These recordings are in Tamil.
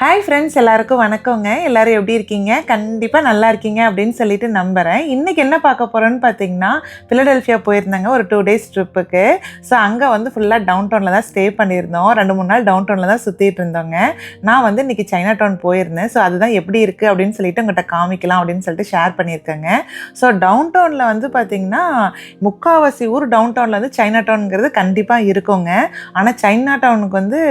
ஹாய் ஃப்ரெண்ட்ஸ் எல்லாருக்கும் வணக்கங்க. எல்லாரும் எப்படி இருக்கீங்க? கண்டிப்பாக நல்லா இருக்கீங்க அப்படின்னு சொல்லிட்டு நம்புகிறேன் இன்றைக்கி என்ன பார்க்க போகிறோன்னு பார்த்தீங்கன்னா பிலடெல்ஃபியா போயிருந்தாங்க ஒரு டூ டேஸ் ட்ரிப்புக்கு ஸோ அங்கே வந்து ஃபுல்லாக டவுன் டவுனில் தான் ஸ்டே பண்ணியிருந்தோம். ரெண்டு மூணு நாள் டவுன் டவுனில் தான் சுற்றிட்டு இருந்தோங்க. நான் வந்து இன்றைக்கி சைனா டவுன் போயிருந்தேன். ஸோ அதுதான் எப்படி இருக்குது அப்படின்னு சொல்லிட்டு உங்கள்கிட்ட காமிக்கலாம் அப்படின்னு சொல்லிட்டு ஷேர் பண்ணியிருக்கேங்க. ஸோ டவுன் டவுனில் வந்து பார்த்தீங்கன்னா முக்காவாசி ஊர் டவுன் டவுனில் வந்து சைனா டவுனுங்கிறது கண்டிப்பாக இருக்குங்க. ஆனால் சைனா டவுனுக்கு வந்து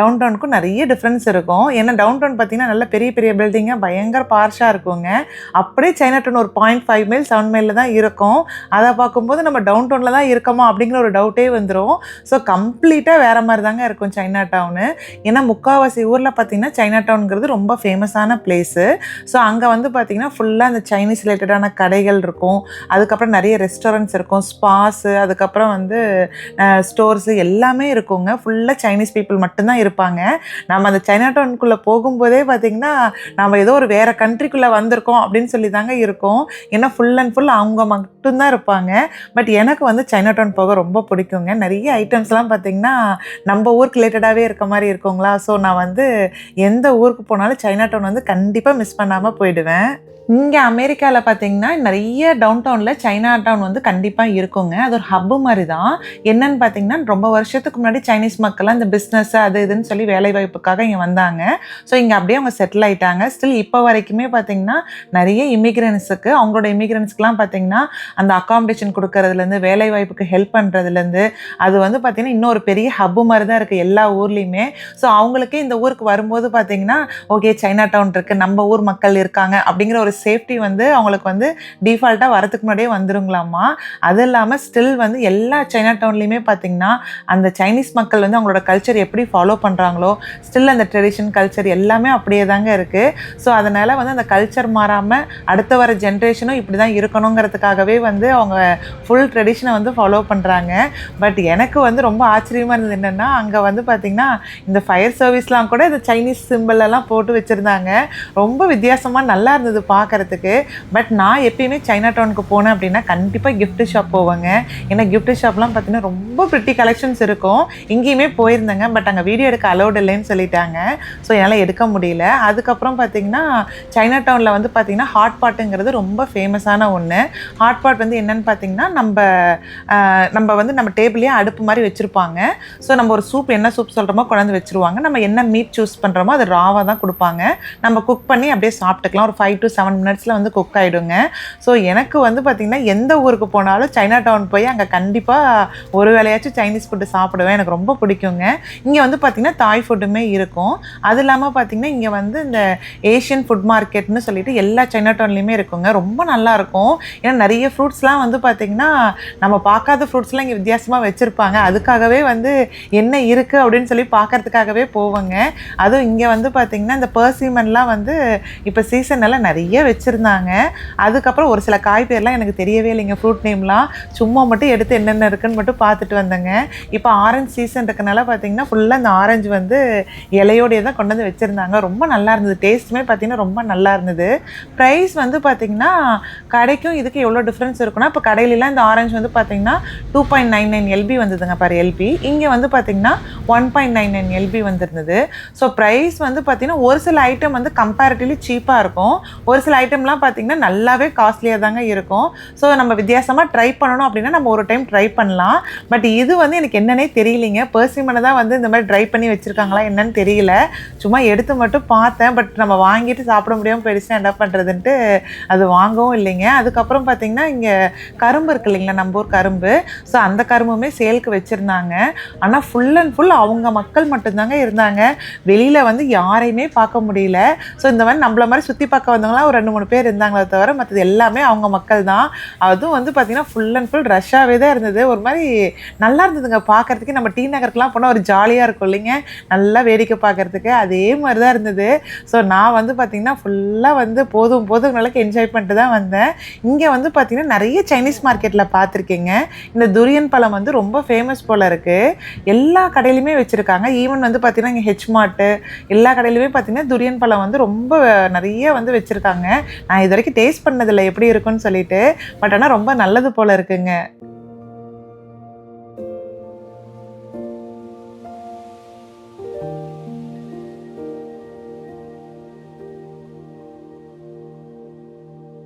டவுன் டவுனுக்கும் நிறைய டிஃப்ரென்ஸ் இருக்கும். ஏன்னா டவுன் டவுன் பார்த்தீங்கன்னா நல்ல பெரிய பெரிய பில்டிங்காக பயங்கர பார்ஷாக இருக்குங்க. அப்படியே சைனா டவுன் ஒரு பாயிண்ட் ஃபைவ் மைல் செவன் மைலில் தான் இருக்கும். அதை பார்க்கும்போது நம்ம டவுன் டவுனில் தான் இருக்கோமா அப்படிங்கிற ஒரு டவுட்டே வந்துடும் ஸோ கம்ப்ளீட்டாக வேறு மாதிரி தாங்க இருக்கும் சைனா டவுனு ஏன்னா முக்காவாசி ஊரில் பார்த்தீங்கன்னா சைனா டவுனுங்கிறது ரொம்ப ஃபேமஸான பிளேஸு ஸோ அங்கே வந்து பார்த்தீங்கன்னா ஃபுல்லாக அந்த சைனீஸ் ரிலேட்டடான கடைகள் இருக்கும். அதுக்கப்புறம் நிறைய ரெஸ்டாரண்ட்ஸ் இருக்கும். ஸ்பாஸு அதுக்கப்புறம் வந்து ஸ்டோர்ஸு எல்லாமே இருக்குங்க. ஃபுல்லாக சைனீஸ் பீப்புள் மட்டும்தான் இருப்பாங்க. நம்ம அந்த சைனா டவுனுக்குள்ளே போகும்போதே பார்த்தீங்கன்னா நம்ம ஏதோ ஒரு வேறு கண்ட்ரிக்குள்ளே வந்திருக்கோம் அப்படின்னு சொல்லி தாங்க இருக்கும். ஏன்னா ஃபுல் அண்ட் ஃபுல் அவங்க மட்டும்தான் இருப்பாங்க. பட் எனக்கு வந்து சைனா டவுன் போக ரொம்ப பிடிக்குங்க. நிறைய ஐட்டம்ஸ்லாம் பார்த்திங்கன்னா நம்ம ஊருக்கு ரிலேட்டடாகவே இருக்க மாதிரி இருக்குங்களா? ஸோ நான் வந்து எந்த ஊருக்கு போனாலும் சைனா டவுன் வந்து கண்டிப்பாக மிஸ் பண்ணாமல் போயிடுவேன். இங்கே அமெரிக்காவில் பார்த்தீங்கன்னா நிறைய டவுன் டவுனில் சைனா டவுன் வந்து கண்டிப்பாக இருக்குங்க. அது ஒரு ஹப்பு மாதிரி தான் என்னன்னு பார்த்தீங்கன்னா ரொம்ப வருஷத்துக்கு முன்னாடி சைனீஸ் மக்கள்லாம் இந்த பிஸ்னஸ் அது இதுன்னு சொல்லி வேலை வாய்ப்புக்காக இங்கே வந்தாங்க. ஸோ இங்கே அப்படியே அவங்க செட்டில் ஆகிட்டாங்க ஸ்டில் இப்போ வரைக்குமே பார்த்தீங்கன்னா நிறைய இமிக்ரன்ஸுக்கு அவங்களோட இமிக்ரன்ஸ்க்குலாம் பார்த்தீங்கன்னா அந்த அக்காமடேஷன் கொடுக்கறதுலேருந்து வேலை வாய்ப்புக்கு ஹெல்ப் பண்ணுறதுலேருந்து அது வந்து பார்த்திங்கன்னா இன்னொரு பெரிய ஹப்பு மாதிரி தான் இருக்குது எல்லா ஊர்லேயுமே. ஸோ அவங்களுக்கே இந்த ஊருக்கு வரும்போது பார்த்தீங்கன்னா ஓகே சைனா டவுன் இருக்குது நம்ம ஊர் மக்கள் இருக்காங்க அப்படிங்கிற ஒரு சேஃப்டி வந்து அவங்களுக்கு வந்து டிஃபால்ட்டாக வரதுக்கு முன்னாடியே வந்துருங்களாமா அது இல்லாமல் ஸ்டில் வந்து எல்லா சைனா டவுன்லேயுமே பார்த்தீங்கன்னா அந்த சைனீஸ் மக்கள் வந்து அவங்களோட கல்ச்சர் எப்படி ஃபாலோ பண்ணுறாங்களோ ஸ்டில் அந்த ட்ரெடிஷன் கல்ச்சர் எல்லாமே அப்படியே தாங்க இருக்குது ஸோ அதனால் வந்து அந்த கல்ச்சர் மாறாமல் அடுத்த வர ஜென்ரேஷனும் இப்படி தான் இருக்கணுங்கிறதுக்காகவே வந்து அவங்க ஃபுல் ட்ரெடிஷனை வந்து ஃபாலோ பண்ணுறாங்க பட் எனக்கு வந்து ரொம்ப ஆச்சரியமாக இருந்தது என்னென்னா அங்கே வந்து பார்த்திங்கன்னா இந்த ஃபயர் சர்வீஸ்லாம் கூட இந்த சைனீஸ் சிம்பிளெல்லாம் எல்லாம் போட்டு வச்சுருந்தாங்க. ரொம்ப வித்தியாசமாக நல்லா இருந்தது பார்க்குறதுக்கு பட் நான் எப்பயுமே சைனா டவுனுக்கு போனேன் அப்படின்னா கண்டிப்பாக கிஃப்ட் ஷாப் போவேங்க. ஏன்னா கிஃப்ட் ஷாப்லாம் பார்த்தீங்கன்னா ரொம்ப பிரிட்டி கலெக்ஷன்ஸ் இருக்கும். இங்கேயுமே போயிருந்தேங்க. பட் அங்கே வீடியோ எடுக்க அலௌட் இல்லைன்னு சொல்லிட்டாங்க. ஸோ என்னால் எடுக்க முடியல. அதுக்கப்புறம் பார்த்தீங்கன்னா சைனா டவுனில் வந்து பார்த்தீங்கன்னா ஹாட் பாட்டுங்கிறது ரொம்ப ஃபேமஸான ஒன்று ஹாட் பாட் வந்து என்னென்னு பார்த்தீங்கன்னா நம்ம நம்ம வந்து நம்ம டேபிளே அடுப்பு மாதிரி வச்சுருப்பாங்க. ஸோ நம்ம ஒரு சூப் என்ன சூப் சொல்கிறோமோ கொண்டாந்து வச்சுருவாங்க. நம்ம என்ன மீட் சூஸ் பண்ணுறோமோ அது ராவாக தான் கொடுப்பாங்க. நம்ம குக் பண்ணி அப்படியே சாப்பிட்டுக்கலாம். ஒரு ஃபைவ் டு செவன் மினிட்ஸில் வந்து குக் ஆகிடுங்க ஸோ எனக்கு வந்து பார்த்திங்கன்னா எந்த ஊருக்கு போனாலும் சைனா டவுன் போய் அங்கே கண்டிப்பாக ஒரு வேலையாச்சும் சைனீஸ் ஃபுட்டு சாப்பிடுவேன். எனக்கு ரொம்ப பிடிக்குங்க. இங்கே வந்து பார்த்திங்கன்னா தாய் ஃபுட்டுமே இருக்கும். அது இல்லாமல் பார்த்திங்கன்னா இங்கே வந்து இந்த ஏஷியன் ஃபுட் மார்க்கெட்னு சொல்லிட்டு எல்லா சைனா டவுன்லேயுமே இருக்குங்க. ரொம்ப நல்லா இருக்கும். ஏன்னா நிறைய ஃப்ரூட்ஸ்லாம் வந்து பார்த்திங்கன்னா நம்ம பார்க்காத ஃப்ரூட்ஸ்லாம் இங்கே வித்தியாசமாக வச்சுருப்பாங்க. அதுக்காகவே வந்து என்ன இருக்குது அப்படின்னு சொல்லி பார்க்கறதுக்காகவே போவாங்க. அதுவும் இங்கே வந்து பார்த்திங்கன்னா இந்த பர்சிமன்லாம் வந்து இப்போ சீசன் எல்லாம் நிறைய வச்சுருந்தாங்க. அதுக்கப்புறம் ஒரு சில காய் பேர்லாம் எனக்கு தெரியவே இல்லைங்க. ஃப்ரூட் நேம்லாம் சும்மா மட்டும் எடுத்து என்னென்ன இருக்குன்னு மட்டும் பார்த்துட்டு வந்தேங்க. இப்போ ஆரஞ்சு சீசன் இருக்கனால பார்த்தீங்கன்னா ஃபுல்லாக இந்த ஆரஞ்சு வந்து இலையோடைய தான் கொண்டு வந்து வச்சுருந்தாங்க. ரொம்ப நல்லா இருந்தது. டேஸ்ட்டுமே பார்த்தீங்கன்னா ரொம்ப நல்லா இருந்தது. ப்ரைஸ் வந்து பார்த்தீங்கன்னா கடைக்கும் இதுக்கு எவ்வளோ டிஃப்ரென்ஸ் இருக்குன்னா இப்போ கடையிலலாம் இந்த ஆரஞ்சு வந்து பார்த்தீங்கன்னா two point nine nine LB வந்ததுங்க பாரு எல்பி இங்கே வந்து பார்த்தீங்கன்னா one point nine nine LB வந்திருந்தது. ஸோ ப்ரைஸ் வந்து பார்த்தீங்கன்னா ஒரு சில ஐட்டம் வந்து கம்பேரிட்டிவ்லி சீப்பாக இருக்கும். ஒரு சில ஐட்டம்லாம் பார்த்தீங்கன்னா நல்லாவே காஸ்ட்லியாக தாங்க இருக்கும். ஸோ நம்ம வித்தியாசமாக ட்ரை பண்ணணும் அப்படின்னா நம்ம ஒரு டைம் ட்ரை பண்ணலாம். பட் இது வந்து எனக்கு என்னன்னே தெரியலிங்க. பர்சிமனை தான் வந்து இந்த மாதிரி ட்ரை பண்ணி வச்சுருக்காங்களா என்னன்னு தெரியல. சும்மா எடுத்து மட்டும் பார்த்தேன். பட் நம்ம வாங்கிட்டு சாப்பிட முடியாமல் போயிடுச்சுன்னா என்ன பண்ணுறதுன்ட்டு அது வாங்கவும் இல்லைங்க. அதுக்கப்புறம் பார்த்தீங்கன்னா இங்கே கரும்பு இருக்கு இல்லைங்களா நம்ம ஊர் கரும்பு. ஸோ அந்த கரும்புமே சேலுக்கு வச்சுருந்தாங்க. ஆனால் ஃபுல் அண்ட் ஃபுல் அவங்க மக்கள் மட்டும்தாங்க இருந்தாங்க. வெளியில் வந்து யாரையுமே பார்க்க முடியல. ஸோ இந்த மாதிரி நம்மள மாதிரி சுற்றி பார்க்க வந்தவங்களாம் ஒரு ரெண்டு மூணு பேர் இருந்தாங்களே தவிர மற்றது எல்லாமே அவங்க மக்கள் தான் அதுவும் வந்து பார்த்திங்கன்னா ஃபுல் அண்ட் ஃபுல் ரஷ்ஷாகவே தான் இருந்தது. ஒரு மாதிரி நல்லா இருந்ததுங்க. பார்க்குறதுக்கு நம்ம டி நகருக்குலாம் போனால் ஒரு ஜாலியாக இருக்கும் இல்லைங்க. நல்லா வேடிக்கை பார்க்கறதுக்கு அதே மாதிரி தான் இருந்தது. ஸோ நான் வந்து பார்த்திங்கன்னா ஃபுல்லாக வந்து போதும் போதும் நாளைக்கு என்ஜாய் பண்ணிட்டு தான் வந்தேன். இங்கே வந்து பார்த்திங்கன்னா நிறைய சைனீஸ் மார்க்கெட்டில் பார்த்துருக்கீங்க இந்த துரியன் பழம் வந்து ரொம்ப ஃபேமஸ் போல் இருக்குது எல்லா கடையிலுமே வச்சுருக்காங்க. ஈவன் வந்து பார்த்திங்கன்னா இங்கே ஹெச் மார்ட்டு எல்லா கடையிலுமே பார்த்திங்கன்னா துரியன் பழம் வந்து ரொம்ப நிறைய வந்து வச்சுருக்காங்க. நான் இது வரைக்கும் டேஸ்ட் பண்ணதில்லை எப்படி இருக்குன்னு சொல்லிட்டு பட் ஆனால் ரொம்ப நல்லது போல் இருக்குங்க.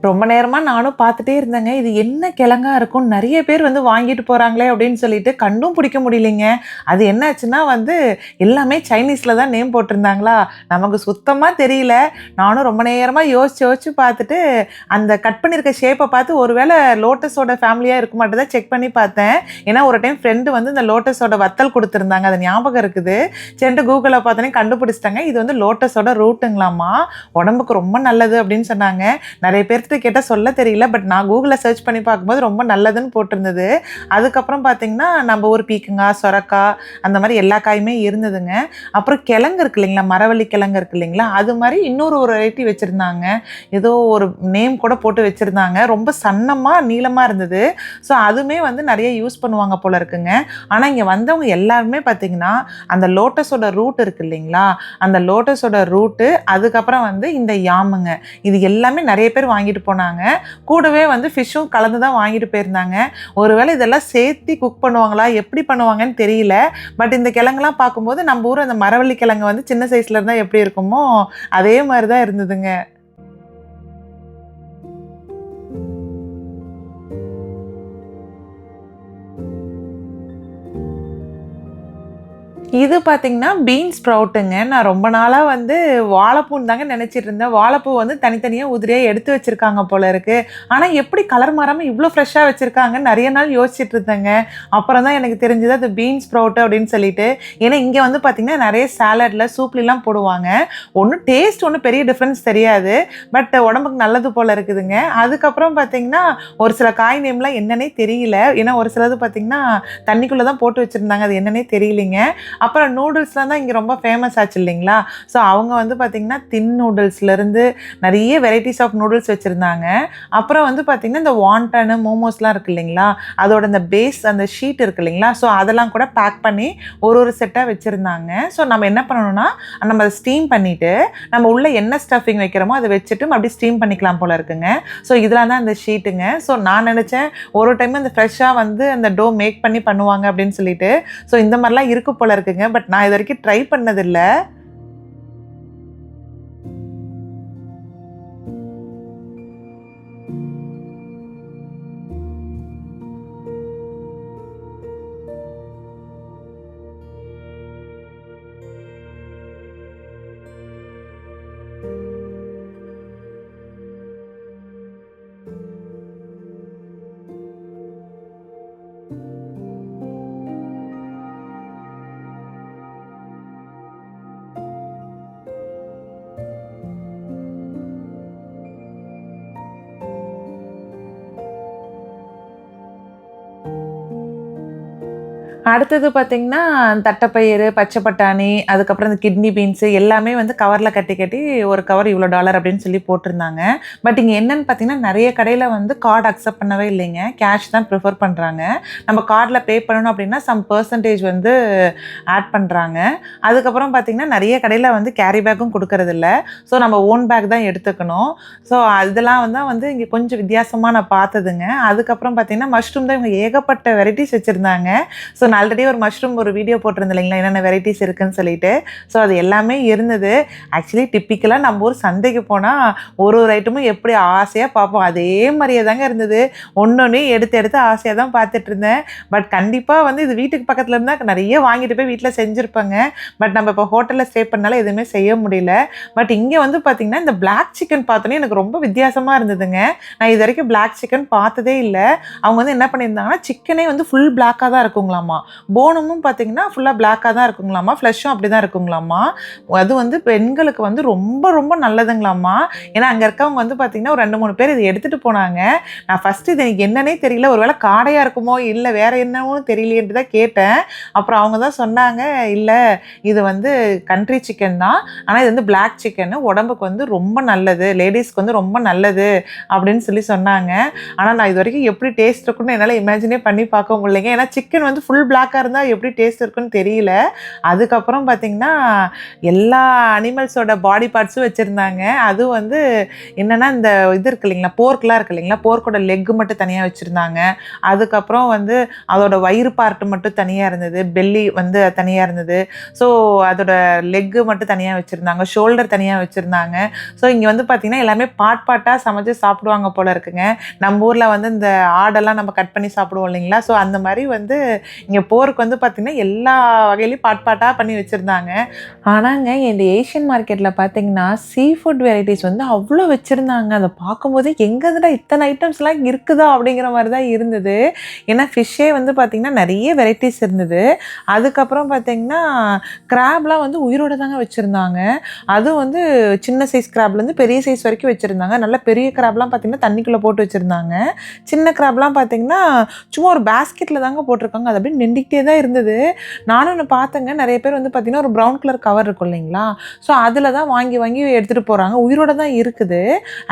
ரொம்ப நேரமாக நானும் பார்த்துட்டே இருந்தேங்க. இது என்ன கிழங்கா இருக்கும்? நிறைய பேர் வந்து வாங்கிட்டு போகிறாங்களே அப்படின்னு சொல்லிட்டு கண்டும் பிடிக்க முடியலைங்க. அது என்னாச்சுன்னா வந்து எல்லாமே சைனீஸில் தான் நேம் போட்டிருந்தாங்களா? நமக்கு சுத்தமாக தெரியல. நானும் ரொம்ப நேரமாக யோசிச்சு யோசிச்சு பார்த்துட்டு அந்த கட் பண்ணியிருக்க ஷேப்பை பார்த்து ஒருவேளை லோட்டஸோட ஃபேமிலியாக இருக்க மாட்டேதான் செக் பண்ணி பார்த்தேன். ஏன்னா ஒரு டைம் ஃப்ரெண்டு வந்து இந்த லோட்டஸோட வத்தல் கொடுத்துருந்தாங்க. அது ஞாபகம் இருக்குது. சரின்ட்டு கூகுளில் பார்த்தோன்னே கண்டுபிடிச்சிட்டாங்க. இது வந்து லோட்டஸோட ரூட்டுங்களாம்மா உடம்புக்கு ரொம்ப நல்லது அப்படின்னு சொன்னாங்க. நிறைய பேர் பேர்கிட்ட கேட்டால் சொல்ல தெரியல பட் நான் கூகுளில் சர்ச் பண்ணி பார்க்கும்போது ரொம்ப நல்லதுன்னு போட்டிருந்தது. அதுக்கப்புறம் பார்த்தீங்கன்னா நம்ம ஊர் பீக்கங்காய் சொரக்காய் அந்த மாதிரி எல்லா காயுமே இருந்ததுங்க. அப்புறம் கிழங்கு இருக்கு இல்லைங்களா மரவள்ளி கிழங்கு இருக்கு இல்லைங்களா அது மாதிரி இன்னொரு ஒரு வெரைட்டி வச்சுருந்தாங்க. ஏதோ ஒரு நேம் கூட போட்டு வச்சுருந்தாங்க. ரொம்ப சன்னமாக நீளமாக இருந்தது. ஸோ அதுவுமே வந்து நிறைய யூஸ் பண்ணுவாங்க போல இருக்குங்க. ஆனால் இங்கே வந்தவங்க எல்லாருமே பார்த்தீங்கன்னா அந்த லோட்டஸோட ரூட் இருக்கு இல்லைங்களா அந்த லோட்டஸோட ரூட்டு அதுக்கப்புறம் வந்து இந்த யாமுங்க இது எல்லாமே நிறைய பேர் வாங்கிட்டு போனாங்க. கூடவே வந்து ஃபிஷ்ஷும் கலந்து தான் வாங்கிட்டு போயிருந்தாங்க. ஒருவேளை இதெல்லாம் சேர்த்து குக் பண்ணுவாங்களா? எப்படி பண்ணுவாங்கன்னு தெரியல. பட் இந்த கிழங்குலாம் பார்க்கும்போது நம்ம ஊர் அந்த மரவள்ளி கிழங்கு வந்து சின்ன சைஸ்ல இருந்தால் எப்படி இருக்குமோ அதே மாதிரி தான் இருந்ததுங்க. இது பார்த்தீங்கன்னா பீன்ஸ் ப்ரௌட்டுங்க நான் ரொம்ப நாளாக வந்து வாழைப்பூன்னு தாங்க நினச்சிட்டு இருந்தேன் வாழைப்பூ வந்து தனித்தனியாக உதிரியாக எடுத்து வச்சுருக்காங்க போல இருக்குது ஆனால் எப்படி கலர் மாறாமல் இவ்வளோ ஃப்ரெஷ்ஷாக வச்சுருக்காங்க நிறைய நாள் யோசிச்சுட்டு இருந்தேங்க அப்புறம் தான் எனக்கு தெரிஞ்சது அது பீன்ஸ் ப்ரௌட்டு அப்படின்னு சொல்லிட்டு. ஏன்னா இங்கே வந்து பார்த்திங்கன்னா நிறைய சாலடில் சூப்லாம் போடுவாங்க. ஒன்றும் டேஸ்ட் ஒன்றும் பெரிய டிஃப்ரென்ஸ் தெரியாது. பட் உடம்புக்கு நல்லது போல் இருக்குதுங்க. அதுக்கப்புறம் பார்த்தீங்கன்னா ஒரு சில காய் நேம்லாம் என்னன்னே தெரியல. ஏன்னா ஒரு சிலது பார்த்திங்கன்னா தண்ணிக்குள்ளே தான் போட்டு வச்சுருந்தாங்க. அது என்னன்னே தெரியலிங்க. அப்புறம் நூடுல்ஸ்லாம் தான் இங்கே ரொம்ப ஃபேமஸ் ஆச்சு இல்லைங்களா? ஸோ அவங்க வந்து பார்த்திங்கன்னா தின் நூடுல்ஸ்லேருந்து நிறைய வெரைட்டிஸ் ஆஃப் நூடுல்ஸ் வச்சுருந்தாங்க. அப்புறம் வந்து பார்த்திங்கன்னா இந்த வாண்டனு மோமோஸ்லாம் இருக்குது இல்லைங்களா? அதோட இந்த பேஸ் அந்த ஷீட் இருக்குது இல்லைங்களா? ஸோ அதெல்லாம் கூட பேக் பண்ணி ஒரு ஒரு செட்டாக வச்சுருந்தாங்க. ஸோ நம்ம என்ன பண்ணணும்னா நம்ம அதை ஸ்டீம் பண்ணிவிட்டு நம்ம உள்ளே என்ன ஸ்டஃபிங் வைக்கிறோமோ அதை வச்சுட்டு அப்படியே ஸ்டீம் பண்ணிக்கலாம் போல இருக்குங்க. ஸோ இதெல்லாம் தான் அந்த ஷீட்டுங்க ஸோ நான் நினச்சேன் ஒரு டைம் அந்த ஃப்ரெஷ்ஷாக வந்து அந்த டோ மேக் பண்ணி பண்ணுவாங்க அப்படின்னு சொல்லிட்டு. ஸோ இந்த மாதிரிலாம் இருக்கு போல இருக்குங்க. பட் நான் இது வரைக்கும் ட்ரை பண்ணதில்லை. அடுத்தது பார்த்திங்கன்னா தட்டைப்பயிறு பச்சை பட்டாணி அதுக்கப்புறம் இந்த கிட்னி பீன்ஸு எல்லாமே வந்து கவரில் கட்டி கட்டி ஒரு கவர் இவ்வளோ டாலர் அப்படின்னு சொல்லி போட்டிருந்தாங்க. பட் இங்கே என்னென்னு பார்த்தீங்கன்னா நிறைய கடையில் வந்து கார்டு அக்செப்ட் பண்ணவே இல்லைங்க. கேஷ் தான் ப்ரிஃபர் பண்ணுறாங்க நம்ம கார்டில் பே பண்ணணும் அப்படின்னா சம் பர்சன்டேஜ் வந்து ஆட் பண்ணுறாங்க அதுக்கப்புறம் பார்த்திங்கன்னா நிறைய கடையில் வந்து கேரி பேக்கும் கொடுக்கறதில்ல. ஸோ நம்ம ஓன் பேக் தான் எடுத்துக்கணும். ஸோ அதெல்லாம் வந்து வந்து இங்கே கொஞ்சம் வித்தியாசமாக நான் பார்த்ததுங்க. அதுக்கப்புறம் பார்த்திங்கன்னா மஷ்ரூம் தான் இவங்க ஏகப்பட்ட வெரைட்டிஸ் வச்சுருந்தாங்க. ஸோ நான் ஆல்ரெடி ஒரு மஷ்ரூம் ஒரு வீடியோ போட்டிருந்தேன் இல்லைங்களா? என்னென்ன வெரைட்டிஸ் இருக்குன்னு சொல்லிட்டு. ஸோ அது எல்லாமே இருந்தது. ஆக்சுவலி டிப்பிக்கலாக நம்ம ஊர் சந்தைக்கு போனால் ஒரு ஒரு ஐட்டமும் எப்படி ஆசையாக பார்ப்போம். அதே மாதிரியே தாங்க இருந்தது. ஒன்று எடுத்து எடுத்து ஆசையாக தான் பார்த்துட்டு இருந்தேன். பட் கண்டிப்பாக வந்து இது வீட்டுக்கு பக்கத்தில் இருந்தால் நிறைய வாங்கிட்டு போய் வீட்டில் செஞ்சுருப்பாங்க. பட் நம்ம இப்போ ஹோட்டலில் ஸ்டே பண்ணாலும் எதுவுமே செய்ய முடியல. பட் இங்கே வந்து பார்த்திங்கன்னா இந்த பிளாக் சிக்கன் பார்த்தோன்னே எனக்கு ரொம்ப வித்தியாசமாக இருந்ததுங்க. நான் இது வரைக்கும் பிளாக் சிக்கன் பார்த்ததே இல்லை. அவங்க வந்து என்ன பண்ணியிருந்தாங்கன்னா சிக்கனே வந்து ஃபுல் பிளாக்காக தான் இருக்குங்களாமா. போனமும் பார்த்தீங்கன்னா ஃபுல்லாக பிளாக்காக தான் இருக்குங்களாம்மா. ஃப்ளஷும் அப்படி தான் இருக்குங்களாம்மா. அது வந்து பெண்களுக்கு வந்து ரொம்ப ரொம்ப நல்லதுங்களாம்மா. ஏன்னா அங்கே இருக்கவங்க வந்து பார்த்திங்கன்னா ஒரு ரெண்டு மூணு பேர் இதை எடுத்துகிட்டு போனாங்க. நான் ஃபஸ்ட்டு இது எனக்கு என்னன்னே தெரியல. ஒருவேளை காடையாக இருக்குமோ இல்லை வேறு என்னவோ தெரியலேன்ட்டு தான் கேட்டேன். அப்புறம் அவங்க தான் சொன்னாங்க இல்லை இது வந்து கண்ட்ரி சிக்கன் தான். ஆனால் இது வந்து பிளாக் சிக்கன் உடம்புக்கு வந்து ரொம்ப நல்லது. லேடிஸ்க்கு வந்து ரொம்ப நல்லது. அப்படின்னு சொல்லி சொன்னாங்க. ஆனால் நான் இது வரைக்கும் எப்படி டேஸ்ட் இருக்குன்னு என்னால் இமேஜினே பண்ணி பார்க்க முடியலைங்க. ஏன்னா சிக்கன் வந்து ஃபுல் பிளாக்காக இருந்தால் எப்படி டேஸ்ட் இருக்குன்னு தெரியல. அதுக்கப்புறம் பார்த்தீங்கன்னா எல்லா அனிமல்ஸோட பாடி பார்ட்ஸும் வச்சுருந்தாங்க. அதுவும் வந்து என்னென்னா இந்த இது இருக்கு இல்லைங்களா போர்க்கெலாம் இருக்கு இல்லைங்களா போர்க்கோட லெக்கு மட்டும் தனியாக வச்சுருந்தாங்க. அதுக்கப்புறம் வந்து அதோட வயிறு பார்ட்டு மட்டும் தனியாக இருந்தது பெல்லி வந்து தனியாக இருந்தது. ஸோ அதோட லெக்கு மட்டும் தனியாக வச்சுருந்தாங்க ஷோல்டர் தனியாக வச்சுருந்தாங்க. ஸோ இங்கே வந்து பார்த்திங்கன்னா எல்லாமே பாட் பாட்டாக சமைச்சு சாப்பிடுவாங்க போல இருக்குங்க. நம்ம ஊரில் வந்து இந்த ஆடெல்லாம் நம்ம கட் பண்ணி சாப்பிடுவோம் இல்லைங்களா ஸோ அந்த மாதிரி வந்து இங்கே போருக்கு வந்து பார்த்திங்கன்னா எல்லா வகையிலையும் பாட் பாட்டாக பண்ணி வச்சுருந்தாங்க. ஆனாங்க இந்த ஏஷியன் மார்க்கெட்டில் பார்த்தீங்கன்னா சீ ஃபுட் வெரைட்டிஸ் வந்து அவ்வளோ வச்சுருந்தாங்க. அதை பார்க்கும்போது எங்கேதுடா இத்தனை ஐட்டம்ஸ்லாம் இருக்குதா அப்படிங்கிற மாதிரி தான் இருந்தது. ஏன்னா ஃபிஷ்ஷே வந்து பார்த்திங்கன்னா நிறைய வெரைட்டிஸ் இருந்தது. அதுக்கப்புறம் பார்த்தீங்கன்னா கிராப்லாம் வந்து உயிரோட தாங்க வச்சுருந்தாங்க. அதுவும் வந்து சின்ன சைஸ் கிராப்லேருந்து பெரிய சைஸ் வரைக்கும் வச்சுருந்தாங்க. நல்ல பெரிய கிராப்லாம் பார்த்தீங்கன்னா தண்ணிக்குள்ளே போட்டு வச்சுருந்தாங்க. சின்ன கிராப்லாம் பார்த்தீங்கன்னா சும்மா ஒரு பேஸ்கெட்டில் தாங்க போட்டிருக்காங்க. அது அப்படியே நின்றுக்கிட்டே தான் இருந்தது. நானும் ஒன்று பார்த்தேங்க. நிறைய பேர் வந்து பார்த்தீங்கன்னா ஒரு ப்ரௌன் கலர் கவர் இருக்கும் இல்லைங்களா? ஸோ அதில் தான் வாங்கி வாங்கி எடுத்துகிட்டு போகிறாங்க உயிரோட தான் இருக்குது.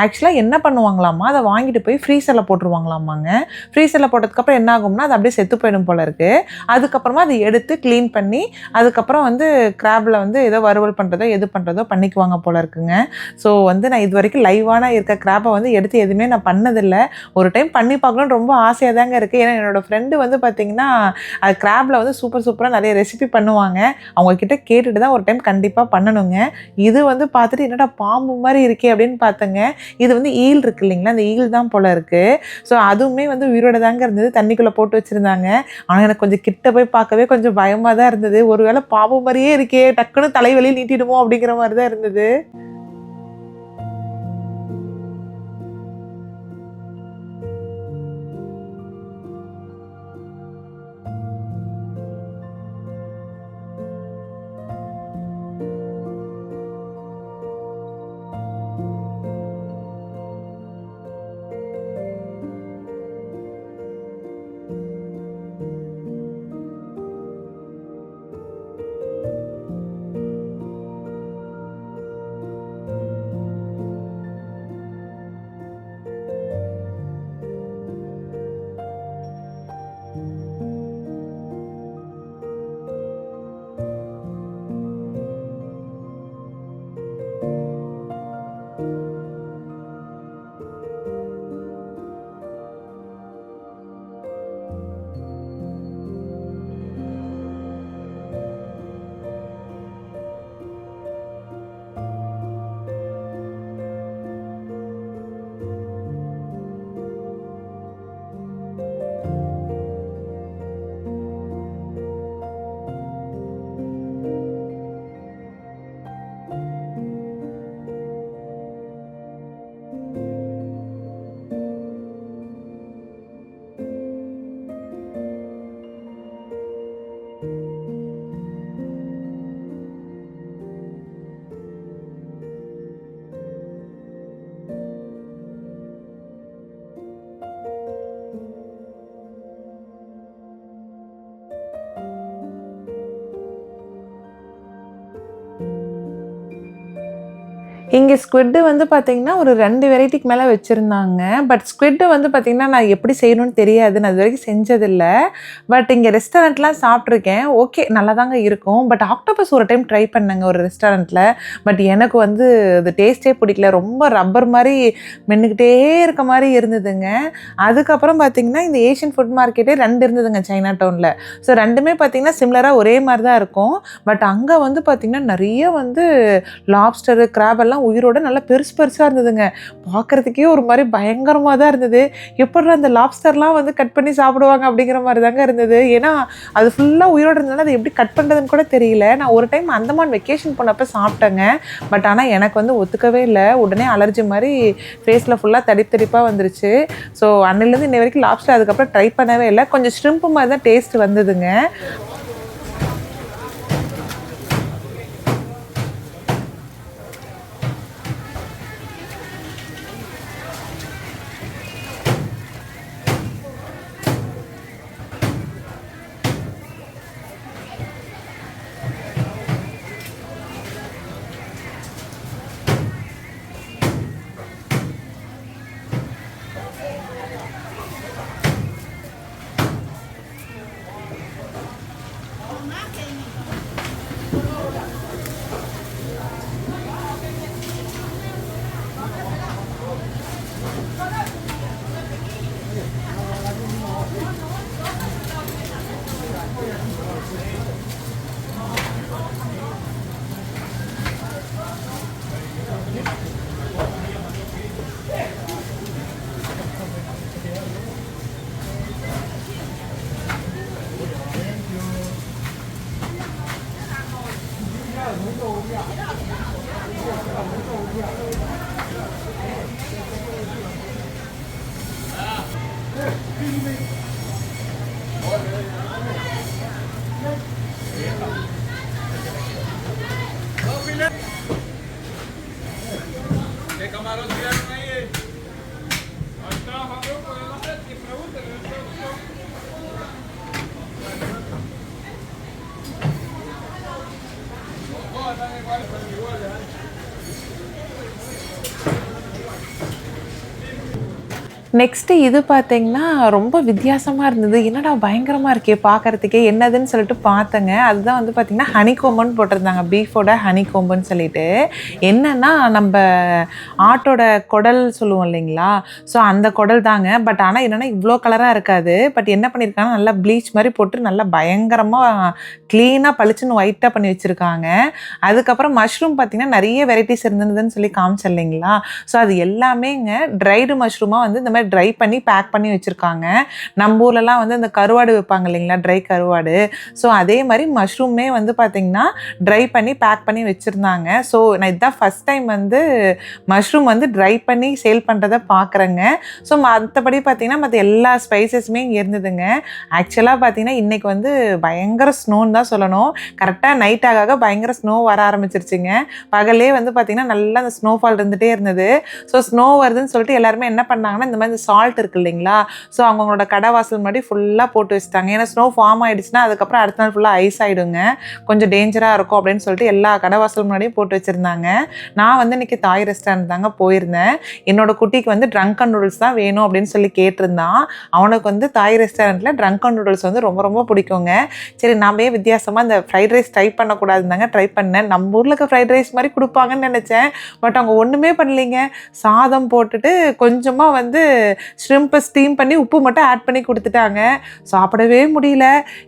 ஆக்சுவலாக என்ன பண்ணுவாங்களாமா அதை வாங்கிட்டு போய் ஃப்ரீசரில் போட்டுருவாங்களாமாங்க ஃப்ரீசரில் போட்டதுக்கப்புறம் என்ன ஆகும்னா அது அப்படியே செத்து போயிடும் போல இருக்குது அதுக்கப்புறமா அதை எடுத்து க்ளீன் பண்ணி அதுக்கப்புறம் வந்து கிராபில் வந்து ஏதோ வறுவல் பண்ணுறதோ எது பண்ணுறதோ பண்ணிக்குவாங்க போல இருக்குங்க. ஸோ வந்து நான் இது வரைக்கும் லைவான இருக்க கிராப்பை வந்து எடுத்து எதுவுமே நான் பண்ணதில்லை. ஒரு டைம் பண்ணி பார்க்கணும்னு ரொம்ப ஆசையாக தாங்க இருக்குது ஏன்னா என்னோடய ஃப்ரெண்டு வந்து பார்த்திங்கன்னா கிராப்பில் வந்து சூப்பர் சூப்பராக நிறைய ரெசிபி பண்ணுவாங்க. அவங்கக்கிட்ட கேட்டுட்டு தான் ஒரு டைம் கண்டிப்பாக பண்ணணுங்க. இது வந்து பார்த்துட்டு என்னடா பாம்பு மாதிரி இருக்கே அப்படின்னு பார்த்தேங்க. இது வந்து ஈல் இருக்கு இல்லைங்களா? அந்த ஈல் தான் போல் இருக்குது ஸோ அதுவுமே வந்து உயிரோட தாங்க இருந்தது. தண்ணிக்குள்ளே போட்டு வச்சுருந்தாங்க. ஆனால் எனக்கு கொஞ்சம் கிட்ட போய் பார்க்கவே கொஞ்சம் பயமாக தான் இருந்தது. ஒருவேளை பாம்பு மாதிரியே இருக்கே டக்குன்னு தலைவலி நீட்டிடுமோ அப்படிங்கிற மாதிரி தான் இருந்தது. இங்கே ஸ்குவிட்டு வந்து பார்த்தீங்கன்னா ஒரு ரெண்டு வெரைட்டிக்கு மேலே வச்சுருந்தாங்க. பட் ஸ்குவிட்டு வந்து பார்த்திங்கன்னா நான் எப்படி செய்யணும்னு தெரியாது. நான் இது வரைக்கும் செஞ்சதில்லை. பட் இங்கே ரெஸ்டாரண்ட்லாம் சாப்பிட்ருக்கேன் ஓகே நல்லா தாங்க இருக்கும். பட் ஆக்டோபஸ் ஒரு டைம் ட்ரை பண்ணேங்க ஒரு ரெஸ்டாரண்ட்டில் பட் எனக்கு வந்து அது டேஸ்ட்டே பிடிக்கல. ரொம்ப ரப்பர் மாதிரி மென்னுக்கிட்டே இருக்க மாதிரி இருந்ததுங்க. அதுக்கப்புறம் பார்த்திங்கன்னா இந்த ஏஷியன் ஃபுட் மார்க்கெட்டே ரெண்டு இருந்ததுங்க சைனா டவுனில் ஸோ ரெண்டுமே பார்த்தீங்கன்னா சிம்லராக ஒரே மாதிரி தான் இருக்கும். பட் அங்கே வந்து பார்த்திங்கன்னா நிறைய வந்து லாப்ஸ்டரு கிராப் எல்லாம் உயிரோட நல்லா பெருசு பெருசாக இருந்ததுங்க. பார்க்குறதுக்கே ஒரு மாதிரி பயங்கரமாக தான் இருந்தது. எப்படிடா அந்த லாப்ஸ்டர்லாம் வந்து கட் பண்ணி சாப்பிடுவாங்க அப்படிங்கிற மாதிரி தாங்க இருந்தது. ஏன்னா அது ஃபுல்லாக உயிரோட இருந்ததுனால அதை எப்படி கட் பண்ணுறதுன்னு கூட தெரியல. நான் ஒரு டைம் அந்தமான் வெக்கேஷன் போனப்போ சாப்பிட்டேங்க. பட் ஆனால் எனக்கு வந்து ஒத்துக்கவே இல்லை. உடனே அலர்ஜி மாதிரி ஃபேஸில் ஃபுல்லாக தடிப்பு தடிப்பாக வந்துருச்சு. ஸோ அன்னிலேருந்து இன்ன வரைக்கும் லாப்ஸ்டர் அதுக்கப்புறம் ட்ரை பண்ணவே இல்லை. கொஞ்சம் ஸ்ட்ரிம்ப் மாதிரி தான் டேஸ்ட் வந்ததுங்க. एक हमारा नहीं है अच्छा हम लोग நெக்ஸ்ட்டு இது பார்த்தீங்கன்னா ரொம்ப வித்தியாசமாக இருந்தது. என்னடா பயங்கரமாக இருக்கே பார்க்கறதுக்கே என்னதுன்னு சொல்லிட்டு பார்த்தேங்க. அதுதான் வந்து பார்த்திங்கன்னா ஹனிகோம்புன்னு போட்டிருந்தாங்க. பீஃபோட ஹனிகோம்புன்னு சொல்லிட்டு. என்னென்னா நம்ம ஆட்டோட குடல் சொல்லுவோம் இல்லைங்களா? ஸோ அந்த குடல் தாங்க. பட் ஆனால் என்னென்னா இவ்வளோ கலராக இருக்காது. பட் என்ன பண்ணியிருக்காங்கன்னா நல்லா ப்ளீச் மாதிரி போட்டு நல்லா பயங்கரமாக க்ளீனாக பளிச்சுன்னு ஒயிட்டாக பண்ணி வச்சுருக்காங்க. அதுக்கப்புறம் மஷ்ரூம் பார்த்திங்கன்னா நிறைய வெரைட்டிஸ் இருந்ததுன்னு சொல்லி காமிச்சிடலைங்களா இல்லைங்களா? ஸோ அது எல்லாமேங்க ட்ரைடு மஷ்ரூமாக வந்து இந்த மாதிரி ட்ரை பண்ணி பேக் பண்ணி வச்சுருக்காங்க. நம்ம ஊர்லலாம் வந்து இந்த கருவாடு வைப்பாங்க இல்லைங்களா? ட்ரை கருவாடு. ஸோ அதே மாதிரி மஷ்ரூமே வந்து பார்த்திங்கன்னா ட்ரை பண்ணி பேக் பண்ணி வச்சுருந்தாங்க. ஸோ நான் இதுதான் ஃபஸ்ட் டைம் வந்து மஷ்ரூம் வந்து ட்ரை பண்ணி சேல் பண்ணுறத பார்க்குறேங்க ஸோ மற்றபடி பார்த்திங்கன்னா மற்ற எல்லா ஸ்பைசஸுமே இங்கே இருந்ததுங்க. ஆக்சுவலாக பார்த்திங்கன்னா இன்றைக்கி வந்து பயங்கர ஸ்னோன்னு தான் சொல்லணும். கரெக்டாக நைட் ஆக ஆக பயங்கர ஸ்னோ வர ஆரம்பிச்சிருச்சுங்க. பகலே வந்து பார்த்திங்கன்னா நல்லா அந்த ஸ்னோஃபால் இருந்துகிட்டே இருந்தது. ஸோ ஸ்னோ வருதுன்னு சொல்லிட்டு எல்லாருமே என்ன பண்ணாங்கன்னா இந்த மாதிரி சால்ட் இருக்கு இல்லைங்களா? ஸோ அவங்களோட கடை வாசல் முன்னாடி ஃபுல்லாக போட்டு வச்சுட்டாங்க. ஏன்னா ஸ்னோ ஃபார்ம் ஆகிடுச்சுன்னா அதுக்கப்புறம் அடுத்த நாள் ஃபுல்லாக ஐஸ் ஆகிடுங்க கொஞ்சம் டேஞ்சராக இருக்கும் அப்படின்னு சொல்லிட்டு எல்லா கடை வாசல் முன்னாடியும் போட்டு வச்சுருந்தாங்க. நான் வந்து இன்னைக்கு தாய் ரெஸ்டாரண்ட் தாங்க போயிருந்தேன். என்னோட குட்டிக்கு வந்து ட்ரங்க் அண்ட் நூடுல்ஸ் தான் வேணும் அப்படின்னு சொல்லி கேட்டிருந்தான். அவனுக்கு வந்து தாய் ரெஸ்டாரண்ட்டில் ட்ரங்க் அண்ட் நூடுல்ஸ் வந்து ரொம்ப ரொம்ப பிடிக்குங்க. சரி நாமே வித்தியாசமாக இந்த ஃப்ரைட் ரைஸ் ட்ரை பண்ணக்கூடாதுந்தாங்க ட்ரை பண்ணேன். நம்ம ஊரில் இருக்க ஃப்ரைட் ரைஸ் மாதிரி கொடுப்பாங்கன்னு நினச்சேன். பட் அவங்க ஒன்றுமே பண்ணலைங்க. சாதம் போட்டுட்டு கொஞ்சமாக வந்து ஷ்ரிம்பை ஸ்டீம் பண்ணி உப்பு மட்டும் ஆட் பண்ணி கொடுத்துட்டாங்க. சாப்பிடவே முடியல.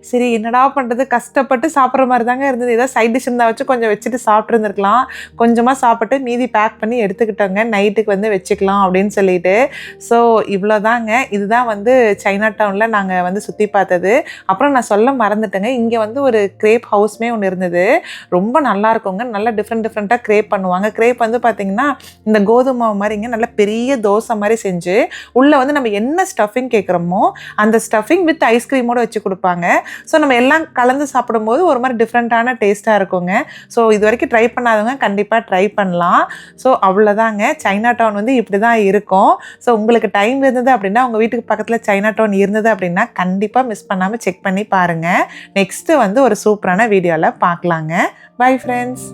சரி என்னடா பண்ணுறது கஷ்டப்பட்டு சாப்பிட்ற மாதிரி தாங்க இருந்தது. ஏதோ சைட் டிஷ் இருந்தால் வச்சு கொஞ்சம் வச்சுட்டு சாப்பிட்ருந்துருக்கலாம் கொஞ்சமாக சாப்பிட்டு மீதி பேக் பண்ணி எடுத்துக்கிட்டோங்க. நைட்டுக்கு வந்து வச்சுக்கலாம் அப்படின்னு சொல்லிட்டு. ஸோ இவ்வளோதாங்க இதுதான் வந்து சைனா டவுனில் நாங்கள் வந்து சுற்றி பார்த்தது. அப்புறம் நான் சொல்ல மறந்துட்டேங்க. இங்கே வந்து ஒரு கிரேப் ஹவுஸ்மே ஒன்று இருந்தது. ரொம்ப நல்லா இருக்குங்க. நல்லா டிஃப்ரெண்ட் டிஃப்ரெண்ட்டாக கிரேப் பண்ணுவாங்க. கிரேப் வந்து பார்த்திங்கன்னா இந்த கோதுமை மாதிரிங்க. நல்ல பெரிய தோசை மாதிரி செஞ்சு உள்ளே வந்து நம்ம என்ன ஸ்டஃபிங் கேட்குறோமோ அந்த ஸ்டஃபிங் வித் ஐஸ்கிரீமோடு வச்சு கொடுப்பாங்க. ஸோ நம்ம எல்லாம் கலந்து சாப்பிடும்போது ஒரு மாதிரி டிஃப்ரெண்ட்டான டேஸ்ட்டாக இருக்குங்க. ஸோ இது வரைக்கும் ட்ரை பண்ணாதவங்க கண்டிப்பாக ட்ரை பண்ணலாம். ஸோ அவ்வளோதாங்க சைனா டவுன் வந்து இப்படி தான் இருக்கும். ஸோ உங்களுக்கு டைம் இருந்தது அப்படின்னா உங்கள் வீட்டுக்கு பக்கத்தில் சைனா டவுன் இருந்தது அப்படின்னா கண்டிப்பாக மிஸ் பண்ணாமல் செக் பண்ணி பாருங்கள் நெக்ஸ்ட்டு வந்து ஒரு சூப்பரான வீடியோவில் பார்க்கலாங்க. Bye friends